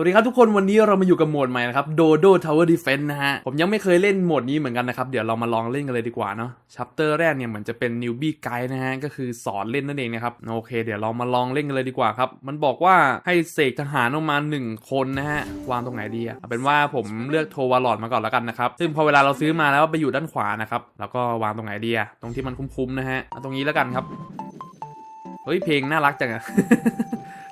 สวัสดีครับทุกคนวันนี้เรามาอยู่กับโหมดใหม่นะครับ Dodo Tower Defense นนะฮะ ผมยังไม่เคยเล่นโหมดนี้เหมือนกันนะครับ เดี๋ยวเรามาลองเล่นกันเลยดีกว่าเนาะชัปเตอร์แรกเนี่ยเหมือนจะเป็น newbie guide นะฮะ ก็คือสอนเล่นนั่นเองนะครับ โอเค เดี๋ยวเรามาลองเล่นกันเลยดีกว่าครับ มันบอกว่าให้เสกทหารออกมา 1 คนนะฮะ วางตรงไหนดีอะเอาเป็นว่าผมเลือกโทวาลอดมาก่อนแล้วกันนะครับ ซึ่งพอเวลาเราซื้อมาแล้วไปอยู่ด้านขวานะครับแล้วก็วางตรงไหนดีอะตรงที่มันคุ้มๆนะฮะเอาตรงนี้แล้วกันครับเฮ้ยเพลงน่ารักจังอะ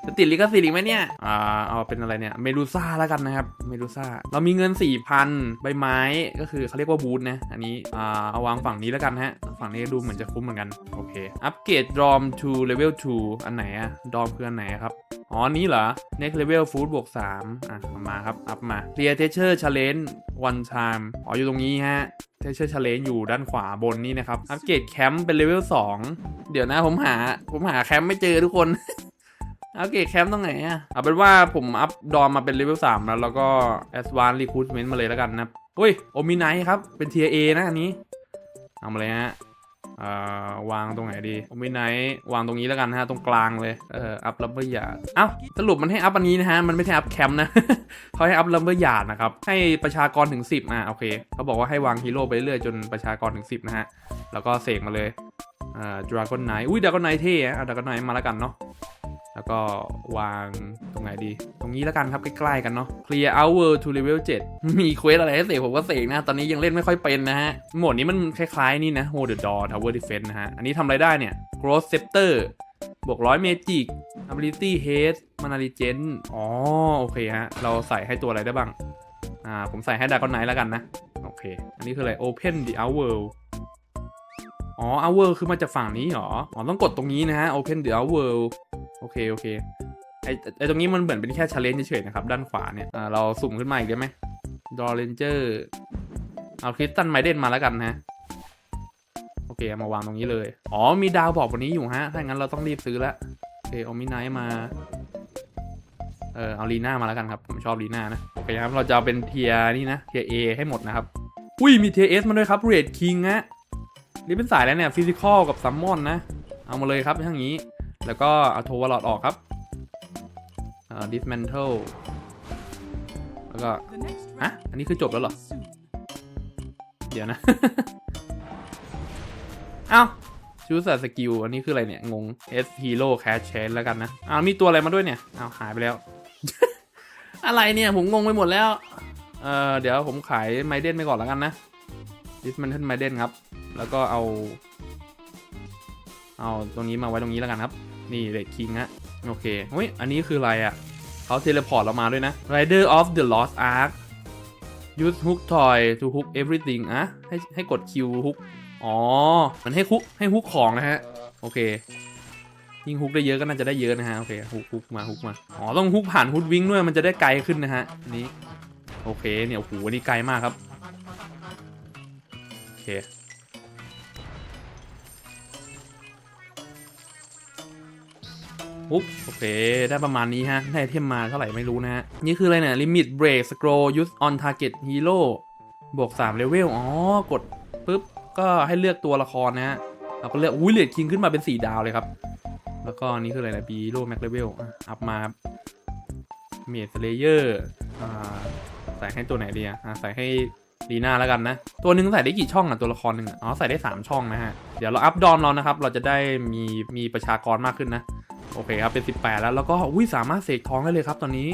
จะติดลิขสิทธิ์อีกไหมเนี่ย อ่า เอาเป็นอะไรเนี่ย เมดูซ่าแล้วกันนะครับ เมดูซ่า เรามีเงิน 4,000 ใบไม้ก็คือเขาเรียกว่าบูทนะ อันนี้ อ่า เอาวางฝั่งนี้แล้วกันฮะ ฝั่งนี้ดูเหมือนจะคุ้มเหมือนกัน โอเค อัปเกรดดอม to level 2 อันไหนอะดอมคืออันไหนครับ อ๋ออันนี้เหรอ next level food บวก 3 อะ มาครับ อัพมา clear texture challenge one time อ๋อ อยู่ตรงนี้ฮะ texture challenge อยู่ด้านขวาบนนี่นะครับ อัปเกรดแคมป์เป็นเลเวล2เดี๋ยวนะผมหา ผมหาแคมป์ไม่เจอทุกคน อัปเกรดแคมป์ตรงไหนอะเอาเป็นว่าผมอัพดอมมาเป็นเลเวล3แล้ว แล้วก็ Advanced Recruitment มาเลยแล้วกันนะอุ้ยโอมิไนครับเป็น Tier A นะอันนี้เอามาเลยฮะอ่าวางตรงไหนดีโอมิไนวางตรงนี้แล้วกันนะฮะตรงกลางเลยเอออัพลัมเบอร์ยาดเอ้าสรุปมันให้อัพอันนี้นะฮะมันไม่ใช่อัพแคมป์นะเขาให้อัพลัมเบอร์ยาดนะครับให้ประชากรถึง 10อะโอเคเขาบอกว่าให้วางฮีโร่ไปเรื่อยจนประชากรถึง 10 นะฮะ แล้วก็เสกมาเลยอ่าดราก้อนไนท์อุ้ยดราก้อนไนท์เท่อะดราก้อนไนท์มาแล้วกันเนาะ แล้วก็วางตรงไหนดี ตรงนี้แล้วกันครับใกล้ๆกันเนาะ clear hour to level 7 มีเควสอะไรให้เสกผมก็เสกนะ ตอนนี้ยังเล่นไม่ค่อยเป็นนะฮะ โหมดนี้มันคล้ายๆนี่นะ hold the door tower defense นะฮะ อันนี้ทำอะไรได้เนี่ย growth scepter บวกร้อย magic ability haste mana regen อ๋อ โอเคฮะ เราใส่ให้ตัวอะไรได้บ้าง อ่า ผมใส่ให้ดากอนไนแล้วกันนะ โอเค อันนี้คืออะไร open the hour อ๋อ hour คือมาจากฝั่งนี้เหรอ อ๋อ ต้องกดตรงนี้นะฮะ open the hour โอเคโอเคไอไอตรงนี้มันเหมือนเป็นแค่ challenge เฉยๆนะครับ ด้านขวาเนี่ยเราสุ่มขึ้นมาอีกได้ไหม draw ranger เอาคริสตันไมเดนมาแล้วกันนะโอเคเอามาวางตรงนี้เลย อ๋อมีดาวบอกวันนี้อยู่ฮะ ถ้างั้นเราต้องรีบซื้อละโอเคเอามินไนมา เออเอาลีน่ามาแล้วกันครับ ผมชอบลีน่านะ โอเคครับ เราจะเอาเป็นเทียนี่นะ เทียเอให้หมดนะครับ อุ้ยมีเทียเอสมาด้วยครับเรดคิงฮะนี่เป็นสายแล้วเนี่ยฟิสิกอลกับซัมมอนนะ เอามาเลยครับทั้งนี้ แล้วก็เอาโทวาลอดออกครับอ่า dismantle แล้วก็ฮะอันนี้คือจบแล้วเหรอ เดี๋ยวนะ เอ้าชูสสกิล อันนี้คืออะไรเนี่ย งง S Hero Cash Chain แล้วกันนะอ้าวมีตัวอะไรมาด้วยเนี่ย อ้าว หายไปแล้ว อะไรเนี่ย ผมงงไปหมดแล้ว เออเดี๋ยวผมขายไมเดนไปก่อนแล้วกันนะ Dismantle ไมเดนครับ แล้วก็เอา เอาตรงนี้มาไว้ตรงนี้แล้วกันครับ นี่เรดคิงฮะโอเคเฮ้ยอันนี้คืออะไรอะ่ะเขาเทเลพอร์ตเรามาด้วยนะ Rider of the Lost Ark use hook toy to hook everything อะให้ให้กด Q hook อ๋อ มันให้ฮุกให้ฮุกของนะฮะ โอเค ยิ่งฮุกได้เยอะก็น่าจะได้เยอะนะฮะ โอเคฮุกฮุกมาฮุกมา อ๋อ ต้องฮุกผ่านฮุดวิงด้วย มันจะได้ไกลขึ้นนะฮะนนี้ โอเค เนี่ย โอ้โหอันนี้ไกลมากครับ โอเค ปุ๊บโอเค ได้ประมาณนี้ฮะ ได้เทมมาเท่าไหร่ไม่รู้นะฮะ นี่คืออะไรเนี่ย limit break scroll use on target hero บวก3 level อ๋อ กดปุ๊บ ก็ให้เลือกตัวละครนะฮะ เราก็เลือก อุ้ยเลดคิงขึ้นมาเป็น 4 ดาวเลยครับ แล้วก็นนี้คืออะไรนะ b hero max level อะอัพมาครับ mage slayer อ่าใส่ให้ตัวไหนดีอะอะใส่ให้ดีน่าแล้วกันนะ ตัวหนึ่งใส่ได้กี่ช่องอะตัวละครหนึ่งอะอ๋อใส่ได้ 3 ช่องนะฮะ เดี๋ยวเราอัพดอมเรานะครับ เราจะได้มีมีประชากรมากขึ้นนะ โอเคครับเป็น 18 แล้วแล้วก็อุ้ยสามารถเสกทองได้เลยครับตอนนี้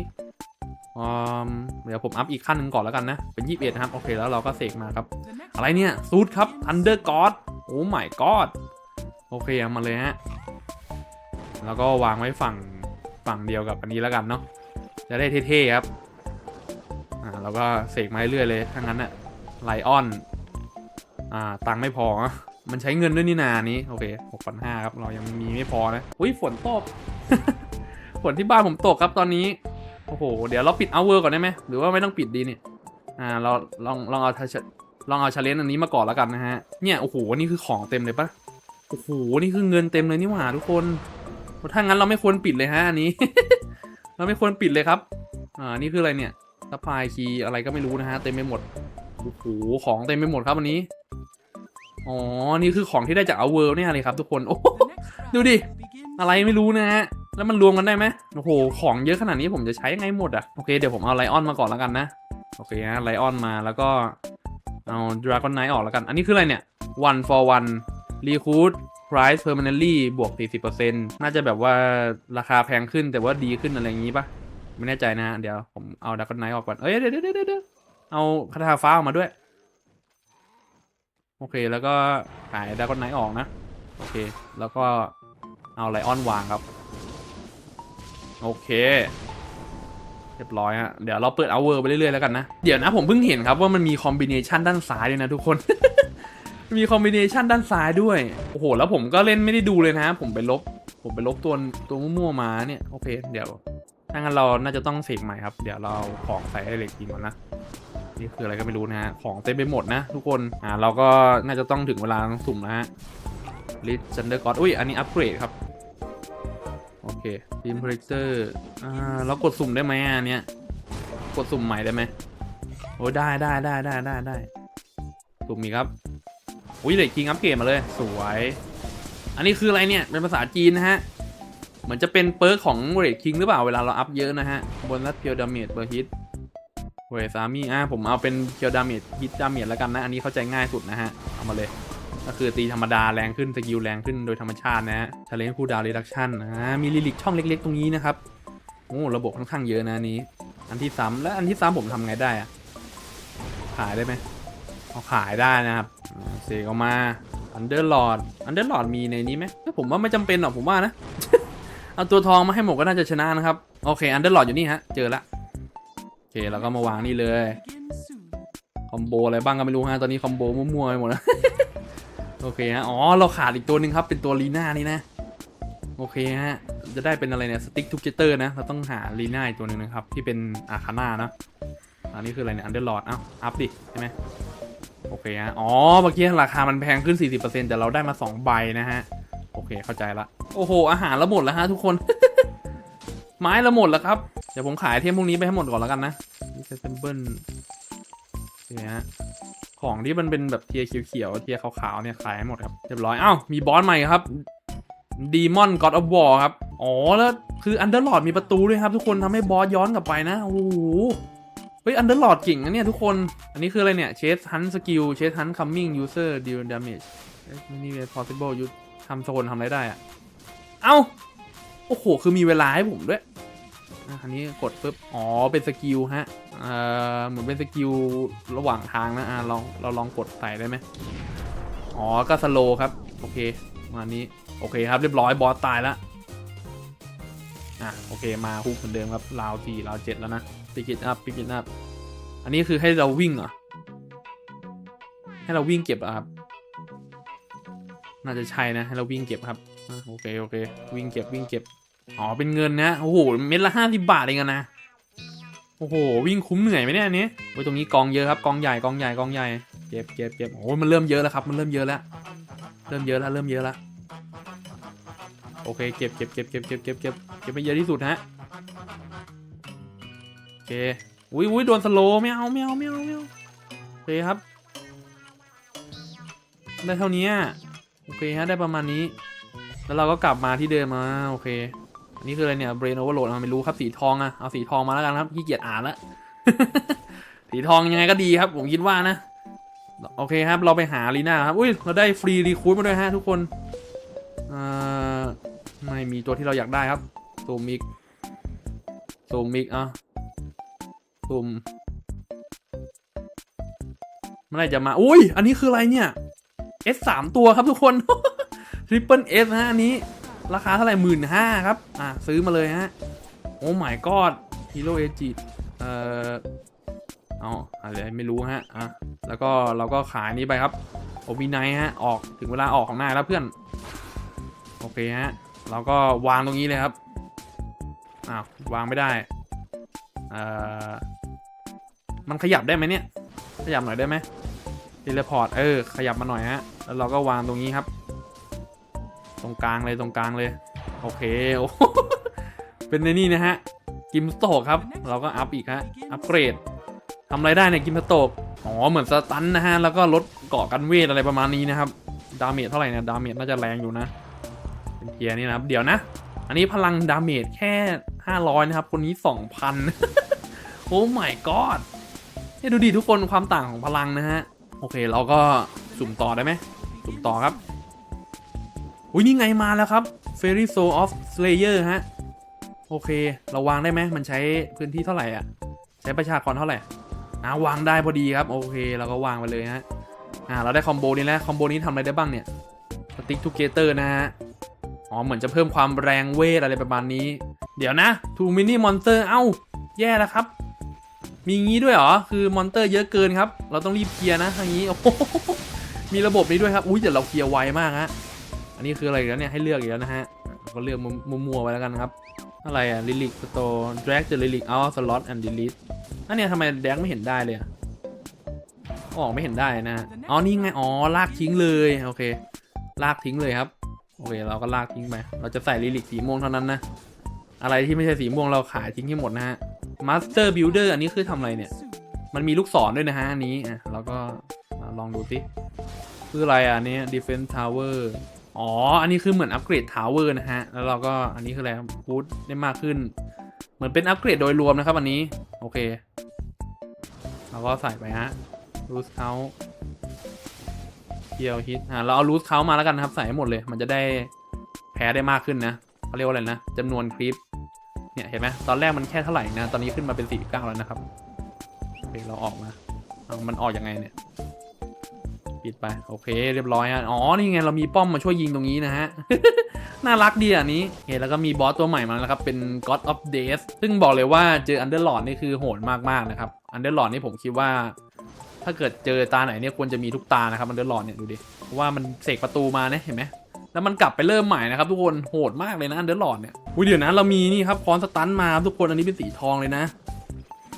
เดี๋ยวผมอัพอีกขั้นหนึ่งก่อนแล้วกันนะ เป็น 21 นะครับ โอเคแล้วเราก็เสกมาครับ อะไรเนี่ยซูดครับ Under God โอ้ my God โอเคเอามาเลยฮะ แล้วก็วางไว้ฝั่งฝั่งเดียวกับอันนี้แล้วกันเนาะจะได้เท่ๆครับอ่าแล้วก็เสกมาเรื่อยๆเลยถ้างั้นอะไลออนอ่าตังไม่พอ มันใช้เงินด้วยนี่นานี้ โอเคหกพันห้าครับ เรายังมีไม่พอนะ อุ้ยฝนตก ฝนที่บ้านผมตกครับตอนนี้ โอ้โห เดี๋ยวเราปิดเอาเวอร์ก่อนได้ไหม หรือว่าไม่ต้องปิดดีเนี่ย อ่า เราลองลองเอาลองเอาชาเลนจ์อันนี้มาก่อนแล้วกันนะฮะ เนี่ย โอ้โห นี่คือของเต็มเลยปะโอ้โห นี่คือเงินเต็มเลยนี่หว่าทุกคน ถ้างั้นเราไม่ควรปิดเลยฮะอันนี้ เราไม่ควรปิดเลยครับ อ่า นี่คืออะไรเนี่ยซัพพลายคีย์อะไรก็ไม่รู้นะฮะ เต็มไปหมด โอ้โห ของเต็มไปหมดครับวันนี้ อ๋อ นี่คือของที่ได้จากเอาเวิร์เนี่ยเลยครับทุกคน โอ้โหดูดิ อะไรไม่รู้นะฮะ แล้วมันรวมกันได้ไหมโอ้โห ของเยอะขนาดนี้ผมจะใช้ยังไงหมดอะโอเค เดี๋ยวผมเอาไลออนมาก่อนแล้วกันนะ โอเคฮะ ไลออนมาแล้วก็เอาดราก้อนไนท์ออกแล้วกัน อันนี้คืออะไรเนี่ย one for one recruit price permanently บวก 40%น่าจะแบบว่าราคาแพงขึ้นแต่ว่าดีขึ้นอะไรอย่างงี้ปะไม่แน่ใจนะ เดี๋ยวผมเอาดราก้อนไนท์ออกก่อน เอ้ยเดี๋ยวเดี๋ยวเดี๋ยวเดี๋ยวเอาคาถาฟ้าออกมาด้วย โอเคแล้วก็ขายดากอนไนท์ออกนะ โอเค แล้วก็เอาไลออนวางครับ โอเค เรียบร้อยฮะเดี๋ยวเราเปิดเอาเวอร์ไปเรื่อยๆแล้วกันนะ เดี๋ยวนะผมเพิ่งเห็นครับว่ามันมีคอมบิเนชันด้านซ้ายด้วยนะทุกคน มีคอมบิเนชันด้านซ้ายด้วย โอ้โห แล้วผมก็เล่นไม่ได้ดูเลยนะ ผมไปลบ ผมไปลบตัวตัวมั่วๆมาเนี่ย โอเค เดี๋ยวถ้างั้นเราน่าจะต้องเสกใหม่ครับ เดี๋ยวเราของใส่ให้เล็กกินก่อนนะ นี่คืออะไรก็ไม่รู้นะฮะ ของเต็มไปหมดนะทุกคน อ่าเราก็น่าจะต้องถึงเวลาต้องสุ่มแล้วฮะลิซันเดอร์กอดอุ้ย อันนี้อัปเกรดครับ โอเคทีมโปรเจคเตอร์อ่าเรากดสุ่มได้ไหมอันเนี้ย กดสุ่มใหม่ได้ไหมโอ้ยได้ได้ได้ได้ได้ได้สุ่มมีครับ อุ้ยเด็กจริงอัปเกรดมาเลย สวย อันนี้คืออะไรเนี่ย เป็นภาษาจีนนะฮะ เหมือนจะเป็นเปิร์กของเรดคิงหรือเปล่า เวลาเราอัพเยอะนะฮะ บนรัดเพียวดาเมจเบอร์ฮิต เวสามีอะผมเอาเป็นเพียวดาเมจฮิตดาเมจแล้วกันนะ อันนี้เข้าใจง่ายสุดนะฮะ เอามาเลย ก็คือตีธรรมดาแรงขึ้น สกิลแรงขึ้นโดยธรรมชาตินะฮะชาเลนคูดาวรีดักชั่นอ่ามีลิลิกช่องเล็ก ๆ ตรงนี้นะครับ โอ้ระบบค่อนข้างเยอะนะนี้ อันที่ซ้ำแล้วอันที่ซ้ำผมทำไงได้อะขายได้ไหมเอาขายได้นะครับเสกออกมาอันเดอร์ลอดอันเดอร์ลอดมีในนี้ไหมผมว่าไม่จำเป็นหรอกผมว่านะ เอาตัวทองมาให้หมดก็น่าจะชนะนะครับ โอเคอันเดอร์ลอดอยู่นี่ฮะ เจอละ เคเราก็มาวางนี่เลย คอมโบอะไรบ้างก็ไม่รู้ฮะ ตอนนี้คอมโบมั่วๆไปหมดแล้ว โอเคฮะ อ๋อ เราขาดอีกตัวหนึ่งครับ เป็นตัวลีน่านี่นะ โอเคฮะ จะได้เป็นอะไรเนี่ย สติ๊กทูเจเตอร์นะ เราต้องหาลีน่าอีกตัวหนึ่งนะครับ ที่เป็นอาคาน่านะอันนี้คืออะไรเนี่ย อันเดอร์ลอดอ้า อัพดิ ใช่ไหมโอเคฮะ อ๋อ เมื่อกี้ราคามันแพงขึ้น 40%แต่เราได้มา2ใบนะฮะ โอเค เข้าใจละ โอ้โห อาหารเราหมดแล้วฮะทุกคน ไม้เราหมดแล้วครับ เดี๋ยวผมขายเทมพวกนี้ไปให้หมดก่อนแล้วกันนะนี่จะเซมเบิลเนี่ยฮะของที่มันเป็นแบบเทียเขียวๆเทียขาวๆเนี่ยขายให้หมดครับเรียบร้อยอ้าวมีบอสใหม่ครับ Demon God of War ครับ อ๋อ แล้วคืออันเดอร์ลอดมีประตูด้วยครับ ทุกคนทำให้บอสย้อนกลับไปนะ โอ้โห เฮ้ยอันเดอร์ลอดเก่งนะเนี่ยทุกคน อันนี้คืออะไรเนี่ย Chase Hunt Skill Chase Hunt Coming User Deal Damage Many way possible ยุทำโซนทำอะไรได้อะเอ้า โอ้โห คือมีเวลาให้ผมด้วย อันนี้กดปุ๊บ อ๋อ เป็นสกิลฮะ เอ่อ เหมือนเป็นสกิลระหว่างทางนะ อะลอง เราลองกดใส่ได้ไหมอ๋อ ก็สโลครับ โอเค มานี้ โอเคครับ เรียบร้อย บอสตายแล้วอะ โอเค มาฮุกเหมือนเดิมครับ ราวสี่ราวเจ็ดแล้วนะปิกิตอัพปิกิตอัพ อันนี้คือให้เราวิ่งเหรอ ให้เราวิ่งเก็บอะครับ น่าจะใช่นะ ให้เราวิ่งเก็บครับ โอเค โอเค วิ่งเก็บ วิ่งเก็บ อ๋อเป็นเงินนะโอ้โหเม็ดละห้าสิบาทเองนะโอ้โหวิ่งคุ้มเหนื่อยไหมเนี่ยอันนี้โอ้ยตรงนี้กองเยอะครับกองใหญ่กองใหญ่กองใหญ่เก็บเก็บเก็บโอ้ยมันเริ่มเยอะแล้วครับมันเริ่มเยอะแล้ว เริ่มเยอะแล้วเริ่มเยอะแล้วโอเคเก็บเก็บเก็บเก็บเก็บเก็บเก็บเก็บไปเยอะที่สุดฮะโอเคอุ้ยอุ้ยโดนสโลว์ไม่เอาไม่เอาไม่เอาไม่เอาโอเคครับ ได้เท่านี้โอเคฮะได้ประมาณนี้ แล้วเราก็กลับมาที่เดิมมาโอเค นนี้คืออะไรเนี่ย brain overload อะไม่รู้ครับสีทองอะเอาสีทองมาแล้วกันครับขี้เกียจอ่านละสีทองยังไงก็ดีครับ ผมคิดว่านะ โอเคครับ เราไปหาลีน่าครับ อุ้ยเราได้ฟรีรีคูดมาด้วยฮะทุกคนอ่าไม่มีตัวที่เราอยากได้ครับซูมิกซูมิกอะซูมเมื่อไรจะมา อุ้ย อันนี้คืออะไรเนี่ย S สามตัวครับทุกคน Triple S นะฮะอันนี้ ราคาเท่าไหร่หมื่นห้าครับ อะ ซื้อมาเลยฮะ โอ้ my god Hero a g e เอ่อเอาอะไรไม่รู้ฮะ อะ แล้วก็เราก็ขายนี้ไปครับโอบีไนฮะ ออกถึงเวลาออกของหน้าแล้วเพื่อน โอเคฮะ เราก็วางตรงนี้เลยครับ อ้าว วางไม่ได้ เอ่อ มันขยับได้ไหมเนี่ย ขยับหน่อยได้ไหมเทเลพอร์ต เออ ขยับมาหน่อยฮะ แล้วเราก็วางตรงนี้ครับ ตรงกลางเลยตรงกลางเลย โอเคโอ้เป็นในนี่นะฮะ กิมสโตกครับ เราก็อัพอีกฮะ อัพเกรดทำอะไรได้เนี่ยกิมสโตกอ๋อ เหมือนสตันนะฮะ แล้วก็ลดเกาะกันเวทอะไรประมาณนี้นะครับ ดาเมจเท่าไหร่เนี่ยดาเมจน่าจะแรงอยู่นะเป็นเทียร์นี่นะครับ เดี๋ยวนะ อันนี้พลังดาเมจแค่ 500 นะครับ คนนี้ 2,000 โอ้ my god เนี่ยดูดิทุกคนความต่างของพลังนะฮะ โอเคเราก็สุ่มต่อได้ไหมสุ่มต่อครับ อุ้ยนี่ไงมาแล้วครับ Fairy Soul of Slayer ฮะ โอเค เราวางได้ไหม มันใช้พื้นที่เท่าไหร่อะ ใช้ประชากรเท่าไหร่อ่าวางได้พอดีครับ โอเค เราก็วางไปเลยฮะ อ่า เราได้คอมโบนี้แล้ว คอมโบนี้ทำอะไรได้บ้างเนี่ย Stick Together นะฮะ อ๋อ เหมือนจะเพิ่มความแรงเวทอะไรประมาณนี้ เดี๋ยวนะ Two Mini Monster เอ้า แย่แล้วครับ มีงี้ด้วยเหรอ คือมอนเตอร์เยอะเกินครับ เราต้องรีบเคลียร์นะทางนี้ โอ้มีระบบนี้ด้วยครับ อุ้ยเดี๋ยวเราเคลียร์ไวมากฮะ นนี้คืออะไรกแล้วเนี่ยให้เลือกอีกแล้วนะฮะก็เลือกมัวๆไว้แล้วกันครับ อะไรอะ Relic Store Drag the Relic out slot and delete อันเนี้ยทำไมแดกไม่เห็นได้เลยอออกไม่เห็นได้นะฮะอ๋อนี่ไงอ๋อลากทิ้งเลยโอเค ลากทิ้งเลยครับโอเคเราก็ลากทิ้งไปเราจะใส่ Relic สีม่วงเท่านั้นนะอะไรที่ไม่ใช่สีม่วงเราขายทิ้งให้หมดนะฮะ Master Builder อันนี้คือทำอะไรเนี่ย มันมีลูกศรด้วยนะฮะอันนี้อะเราก็ลองดูสิคืออะไรอะอันนี้ Defense Tower อ๋อ อันนี้คือเหมือนอัปเกรด Tower นะฮะ แล้วเราก็อันนี้คืออะไรบูทได้มากขึ้น เหมือนเป็นอัปเกรดโดยรวมนะครับอันนี้ โอเค เราก็ใส่ไปฮะ Loose Count เกียวฮิตอะเราเอา Loose Count มาแล้วกันครับ ใส่ให้หมดเลย มันจะได้แพ้ได้มากขึ้นนะเขาเรียกว่าอะไรนะจำนวนคลิป เนี่ยเห็นไหมตอนแรกมันแค่เท่าไหร่นะ ตอนนี้ขึ้นมาเป็น49แล้วนะครับโอเคเราออกมาเอามันออกยังไงเนี่ย ปิดไป โอเค เรียบร้อยฮะอ๋อ นี่ไง เรามีป้อมมาช่วยยิงตรงนี้นะฮะ น่ารักดีอะนี้โอเคแล้วก็มีบอสตัวใหม่มาแล้วครับ เป็น God of Death ซึ่งบอกเลยว่าเจอ Underlord นี่คือโหดมากๆนะครับ Underlord นี่ผมคิดว่า ถ้าเกิดเจอตาไหนเนี่ยควรจะมีทุกตานะครับ Underlord เนี่ยดูดิ เพราะว่ามันเสกประตูมาเนี่ยเห็นไหมแล้วมันกลับไปเริ่มใหม่นะครับทุกคนโหดมากเลยนะอันเดอร์หลอดเนี่ยอุ้ยเดี๋ยวนะเรามีนี่ครับคอนสตันมาครับทุกคนอันนี้เป็นสีทองเลยนะ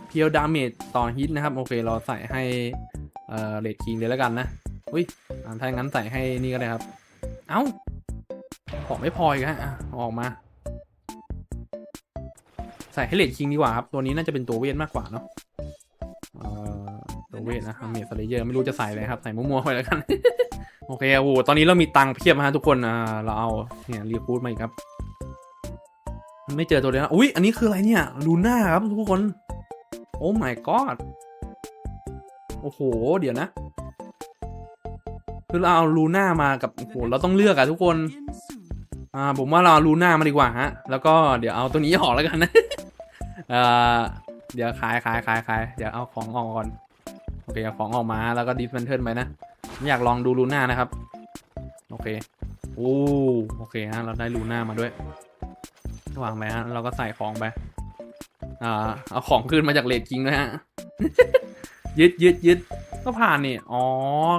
เพียวดาเมจต่อฮิตนะครับโอเคเราใส่ให้เอ่อเลดคิงเลยแล้วกันนะ อุ้ยอ่าถ้างั้นใส่ให้นี่ก็ได้ครับ เอ้า ของไม่พออีกฮะอะเอาออกมา ใส่ให้เลดคิงดีกว่าครับ ตัวนี้น่าจะเป็นตัวเวทมากกว่าเนาะเอ่อตัวเวทนะเมสเลเยอร์ไม่รู้จะใส่อะไรครับ ใส่มั่วๆไปแล้วกัน โอเคโอ้โหตอนนี้เรามีตังค์เพียบนะฮะทุกคนอ่าเราเอาเนี่ยรีคูดมาอีกครับ ไม่เจอตัวเดียวนะอุ้ยอันนี้คืออะไรเนี่ยลูน่าครับทุกคน โอ้ my god โอ้โห เดี๋ยวนะ คือเราเอาลูน่ามากับโอ้โหเราต้องเลือกอะทุกคน อ่าผมว่าเราเอาลูน่ามาดีกว่าฮะ แล้วก็เดี๋ยวเอาตัวนี้ออกแล้วกันนะเอ่อเดี๋ยวขายขายขายขายเดี๋ยวเอาของออกก่อนโอเคเอาของออกมาแล้วก็ดิสแมนเทิลไปนะผมอยากลองดูลูน่านะครับ โอเคโอ้โอเคฮะเราได้ลูน่ามาด้วยวางไปฮะเราก็ใส่ของไปอ่าเอาของขึ้นมาจากเลดคิงด้วยฮะยึดยึดยึด ก็ผ่านนี่อ๋อ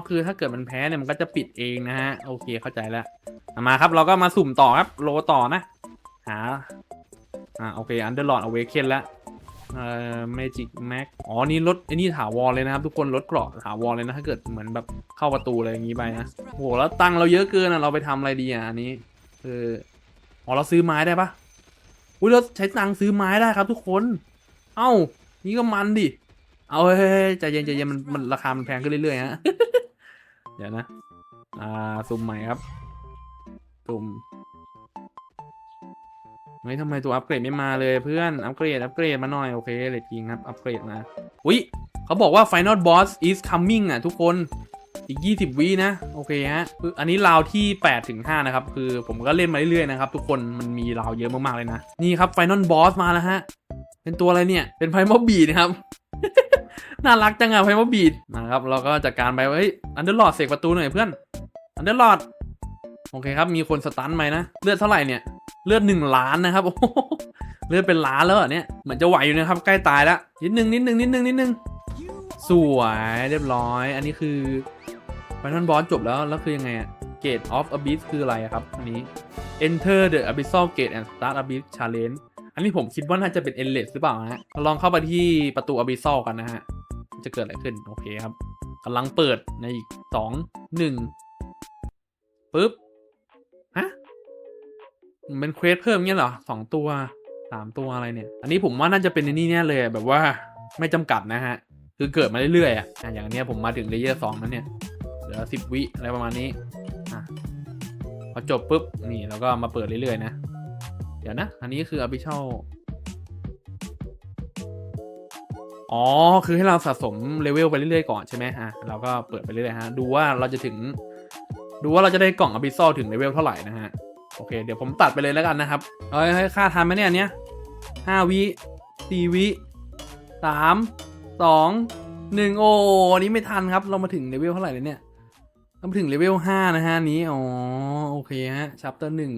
คือถ้าเกิดมันแพ้เนี่ยมันก็จะปิดเองนะฮะ โอเคเข้าใจแล้ว มาครับเราก็มาสุ่มต่อครับ โลต่อนะ หา อ่าโอเคอันเดอร์ลอดเอาเวเคนแล้ว เอ่อเมจิกแม็ก อ๋อ นี่รถไอ้นี่ถาวรเลยนะครับ ทุกคนรถเกราะถาวรเลยนะ ถ้าเกิดเหมือนแบบเข้าประตูอะไรอย่างนี้ไปนะโหแล้วตังเราเยอะเกินอะ เราไปทำอะไรดีอะอันนี้คืออ๋อเราซื้อไม้ได้ปะอุ้ยเราใช้ตังซื้อไม้ได้ครับ ทุกคน เอ้า นี่ก็มันดิ เอาเฮ้ยใจเย็นใจเย็นมันมันราคามันแพงขึ้นเรื่อยๆฮะ เดี๋ยวนะ อ่าสุ่มใหม่ครับ สุ่มเฮ้ยทำไมตัวอัปเกรดไม่มาเลยเพื่อน อัปเกรด อัปเกรดมาหน่อย โอเคเลดจริงครับ อัปเกรดมา อุ้ยเขาบอกว่า Final Boss is coming อะทุกคน อีก 20วินะ โอเคฮะคืออันนี้ราวที่8ถึง5นะครับ คือผมก็เล่นมาเรื่อยๆนะครับทุกคน มันมีราวเยอะมากๆเลยนะ นี่ครับ Final Boss มาแล้วฮะ เป็นตัวอะไรเนี่ย เป็นไพมอบีนะครับ น่ารักจังอะไพมอบีดนะครับเราก็จัดการไปเฮ้ยอันเดอร์ลอดเสกประตูหน่อยเพื่อนอันเดอร์ลอดโอเคครับมีคนสตันไหมนะเลือดเท่าไหร่เนี่ยเลือดหนึ่งล้านนะครับโอ้โหเลือดเป็นล้านแล้วเนี่ยเหมือนจะไหวอยู่นะครับใกล้ตายแล้วนิดนึงนิดนึงนิดนึงนิดนึงสวยเรียบร้อย อันนี้คือฟน a l บอสจบแล้วแล้วคือยังไงอะ Gate of Abyss คืออะไรครับอันนี้ Enter the Abyssal Gate and Start Abyss Challenge อันนี้ผมคิดว่าน่าจะเป็น Endless หรือเปล่าฮะลองเข้าไปที่ประตู Abyssal กันนะฮะ จะเกิดอะไรขึ้น โอเคครับกำลังเปิดในอีกสองหนึ่งปึ๊บฮะมันเป็นเควสเพิ่มเงี้ยเหรอสองตัวสามตัวอะไรเนี่ย อันนี้ผมว่าน่าจะเป็นในนี่เนี่ยเลยแบบว่าไม่จำกัดนะฮะ คือเกิดมาเรื่อยๆอะอย่างนเนี้ยผมมาถึงเลเยอร์สองแล้วเนี่ยเหลือสิบวิอะไรประมาณนี้อะพอจบปุ๊บนี่แล้วก็มาเปิดเรื่อยๆนะ เดี๋ยวนะ อันนี้คือ official อ๋อ คือให้เราสะสมเลเวลไปเรื่อยๆก่อนใช่ไหมฮะ เราก็เปิดไปเรื่อยๆฮะ ดูว่าเราจะถึง ดูว่าเราจะได้กล่องอ b ิ s อ l ถึงเลเวลเท่าไหร่นะฮะ โอเค เดี๋ยวผมตัดไปเลยแล้วกันนะครับเฮ้ยเฮ้ยค่าทันไหมเนี่ยอันเนี้ยห้าวิสี่วิสามสองหนึ่งโอ้อันนี้ไม่ทันครับ เรามาถึงเลเวลเท่าไหร่เลยเนี่ย เรามาถึงเลเวลห้านะฮะนี้ อ๋อ โอเคฮะ ชัปเตอร์หนึ่ง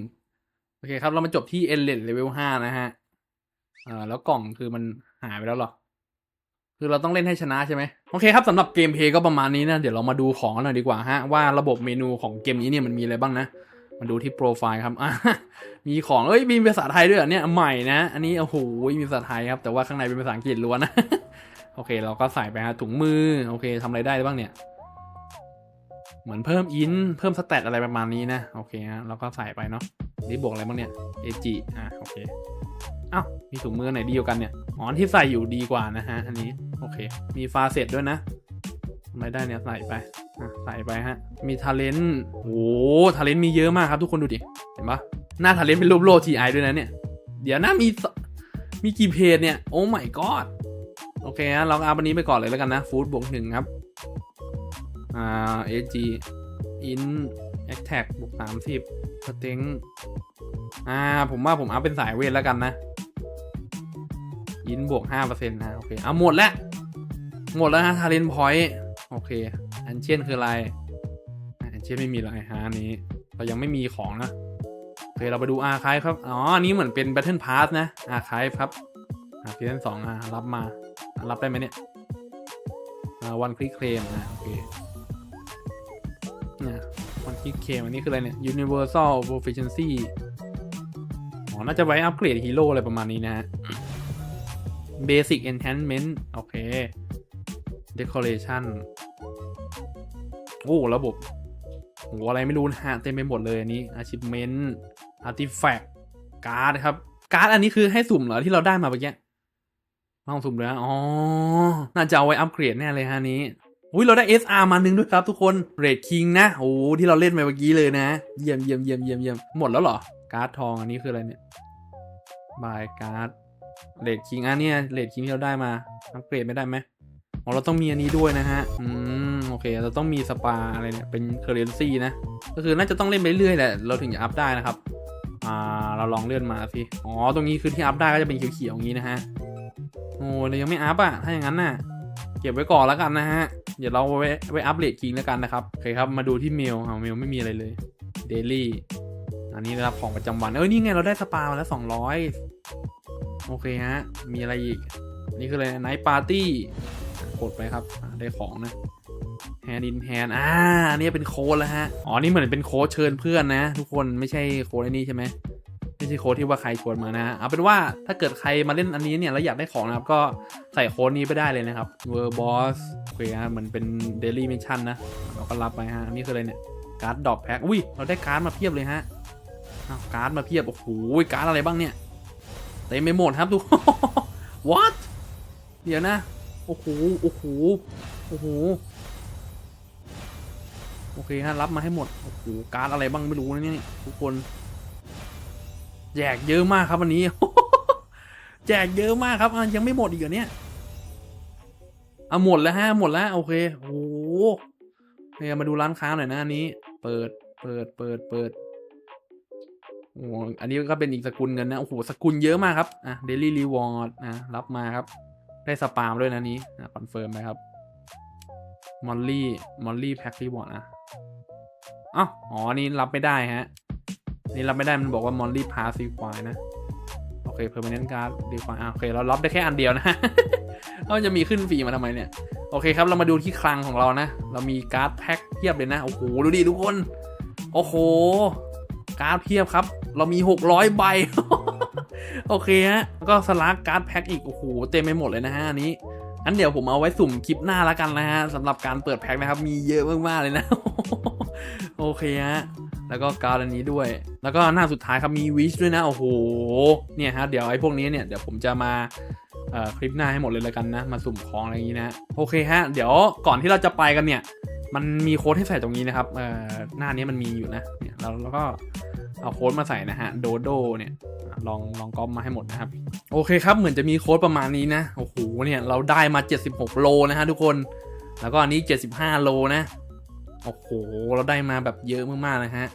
โอเคครับ เรามาจบที่เอเลนเลเวลห้านะฮะ อ่า แล้วกล่องคือมันหายไปแล้วหรอ คือเราต้องเล่นให้ชนะใช่ไหมโอเคครับสำหรับเกมเพย์ก็ประมาณนี้นะ เดี๋ยวเรามาดูของกันหน่อยดีกว่าฮะ ว่าระบบเมนูของเกมนี้เนี่ยมันมีอะไรบ้างนะ มาดูที่โปรไฟล์ครับมีของเอ้ยมีภาษาไทยด้วยเหรอเนี่ยใหม่นะ อันนี้โอ้โหมีภาษาไทยครับ แต่ว่าข้างในเป็นภาษาอังกฤษล้วนนะโอเค เราก็ใส่ไปฮะถุงมือโอเคทำอะไรได้บ้างเนี่ย เหมือนเพิ่มอินเพิ่มสเตตอะไรประมาณนี้นะ โอเคฮะเราก็ใส่ไปเนาะนี่บวกอะไรบ้างเนี่ยเอจิอะโอเค อ้าวมีถุงมือไหนดีกว่ากันเนี่ยอ๋อที่ใส่อยู่ดีกว่านะฮะอันนี้โอเค มีฟาเสร็จด้วยนะทำไรได้เนี่ยใส่ไปใส่ไปฮะ มีทาเลนต์โอ้ทาเลนต์มีเยอะมากครับทุกคนดูดิ เห็นปะหน้าทาเลนต์เป็นรูปโลทีไอด้วยนะเนี่ย เดี๋ยวนะมี มีกี่เพจเนี่ย โอ้ my god โอเคฮะเราเอาอันนี้ไปก่อนเลยแล้วกันนะ ฟู้ดบวกหนึ่งครับ อ่า AG in attack บวกสามสิบสเต็ง อ่า ผมว่าผมเอาเป็นสายเวทแล้วกันนะอินบวกห้าเปอร์เซ็นต์นะ โอเคเอาหมดแล้ว หมดแล้วฮะทาเลนพอยต์โอเค อันเชียนคืออะไร อันเชียนไม่มีอะไรฮะอันนี้ เรายังไม่มีของนะ โอเค เราไปดูอาร์คายครับ อ๋อ อันนี้เหมือนเป็น Battle Pass นะ อาร์คายครับอาซีซั่นสองอะ รับมา รับได้ไหมเนี่ยอ่าวันคลิกเคลมอ่าโอเคเนี่ยวันคลิกเคลมอันนี้คืออะไรเนี่ย Universal Proficiency น่าจะไว้อัปเกรดฮีโร่อะไรประมาณนี้นะฮะ Basic Enhancement โอเค Decoration โอ้ ระบบโหอะไรไม่รู้นะฮะ เต็มไปหมดเลยอันนี้ Achievement Artifact การ์ดครับ การ์ดอันนี้คือให้สุ่มเหรอ ที่เราได้มาเมื่อกี้ลองสุ่มเลยนะอ๋อ น่าจะเอาไว้อัปเกรดแน่เลยฮะนนี้อุ้ยเราได้ SR มาหนึ่งด้วยครับทุกคนเรดคิงนะ โอ้ที่เราเล่นไปเมื่อกี้เลยนะ เยี่ยมเยี่ยมเยี่ยมเยี่ยมเยี่ยมหมดแล้วเหรอ การ์ดทองอันนี้คืออะไรเนี่ยบายการ์ดเรดคิงอันเนี้ยเรดคิงที่เราได้มาอัปเกรดไม่ได้ไหมอ๋อเราต้องมีอันนี้ด้วยนะฮะ อืม โอเค เราต้องมีสปาอะไรเนี่ย เป็นเคอร์เรนซีนะ ก็คือน่าจะต้องเล่นไปเรื่อยแหละ เราถึงจะอัพได้นะครับ อ่า เราลองเลื่อนมาสิ อ๋อ ตรงนี้คือที่อัพได้ก็จะเป็นเขียวๆอย่างนี้นะฮะ โอ้เรายังไม่อัพอะ ถ้าอย่างนั้นน่ะ เก็บไว้ก่อนแล้วกันนะฮะ เดี๋ยวเราไว้ไว้อัปเดตจริงแล้วกันนะครับ โอเคครับ มาดูที่เมลเอาเมลไม่มีอะไรเลยเดลี่ อันนี้นะครับของประจำวันเอ้ยนี่ไงเราได้สปามาแล้วสองร้อยโอเคฮะ มีอะไรอีก นี่คืออะไรไนท์ปาร์ตี้กดไปครับได้ของนะแฮนด์อินแฮนอ่าอันนี้เป็นโค้ดแล้วฮะ อ๋อ นี่เหมือนเป็นโค้ดเชิญเพื่อนนะ ทุกคนไม่ใช่โค้ดไอ้นี่ใช่ไหมไม่ใช่โค้ดที่ว่าใครชวนมานะเอาเป็นว่าถ้าเกิดใครมาเล่นอันนี้เนี่ยแล้วอยากได้ของนะครับ ก็ใส่โค้ดนี้ไปได้เลยนะครับ w o r b o s s โอเคฮะเหมือนเป็น daily mission นะเราก็รับไปฮะอันนี้คืออะไรเนี่ยการ์ดดอกแพ็คอุ้ยเราได้การ์ดมาเพียบเลยฮะ อ้าวการ์ดมาเพียบ โอ้โหการ์ดอะไรบ้างเนี่ยเต็มไปหมดครับทุก what เดี๋ยวนะ โอ้โห โอ้โห โอ้โห โอเคฮะรับมาให้หมด โอ้โห การ์ดอะไรบ้างไม่รู้นะเนี่ยทุกคน แจกเยอะมากครับวันนี้ แจกเยอะมากครับยังไม่หมดอีกเหรอเนี่ยเอาหมดแล้วฮะหมดแล้ว โอเค โอ้โหเนี่ยมาดูร้านค้าหน่อยนะอันนี้ เปิด เปิด เปิด เปิด อ้อันนี้ก็เป็นอีกสกุลเงินนะ โอ้โห สกุลเยอะมากครับ อะเดลี่รีวอร์ดอะรับมาครับ ได้สปามด้วยนะนี้อะคอนเฟิร์มไปครับ มอลลี่ มอลลี่แพ็ครีวอร์ดอะอ้าวอ๋ออันนี่รับไม่ได้ฮะ นี่รับไม่ได้ มันบอกว่ามอลลี่พาซีควายนะ โอเคเพอร์มานนการ์ดดีควายอะโอเค เรารับได้แค่อันเดียวนะแล้วจะมีขึ้นฟรีมาทำไมเนี่ย โอเคครับ เรามาดูที่คลังของเรานะ เรามีการ์ดแพ็คเพียบเลยนะ โอ้โห ดูดิทุกคน โอ้โห การ์ดเพียบครับ เรามี 600 ใบ โอเคฮะ ก็สลักการ์ดแพ็คอีก โอ้โห เต็มไปหมดเลยนะฮะอันนี้อันเดี๋ยวผมเอาไว้สุ่มคลิปหน้าล้วกันนะฮะสำหรับการเปิดแพ็คนะครับ มีเยอะมากๆเลยนะ โอเคฮะแล้วก็การ์ดอันนี้ด้วย แล้วก็หน้าสุดท้ายครับมีวิชด้วยนะโอ้โหเนี่ยฮะเดี๋ยวไอ้พวกนี้เนี่ยเดี๋ยวผมจะมาคลิปหน้าให้หมดเลยล้วกันนะ มาสุ่มของอะไรอย่างนี้นะโอเคฮะเดี๋ยวก่อนที่เราจะไปกันเนี่ย มันมีโค้ดให้ใส่ตรงนี้นะครับหน้านี้มันมีอยู่นะเนี่ยเราเราก็ เอาโค้ดมาใส่นะฮะโดโดเนี่ยลองลองก๊อปมาให้หมดนะครับ โอเคครับเหมือนจะมีโค้ดประมาณนี้นะโอ้โหเนี่ยเราได้มา 76 โลนะฮะทุกคน แล้วก็อันนี้ 75 โลนะโอ้โหเราได้มาแบบเยอะมากๆนะฮะ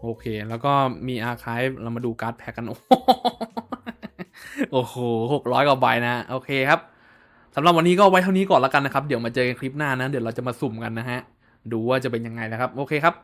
โอเค แล้วก็มีอาร์คายเรามาดูการ์ดแพ็กกัน โอ้โหหกร้อยกว่าใบนะ โอเคครับสำหรับวันนี้ก็ไว้เท่านี้ก่อนแล้วกันนะครับ เดี๋ยวมาเจอกันคลิปหน้านะ เดี๋ยวเราจะมาสุ่มกันนะฮะ ดูว่าจะเป็นยังไงนะครับ โอเคครับ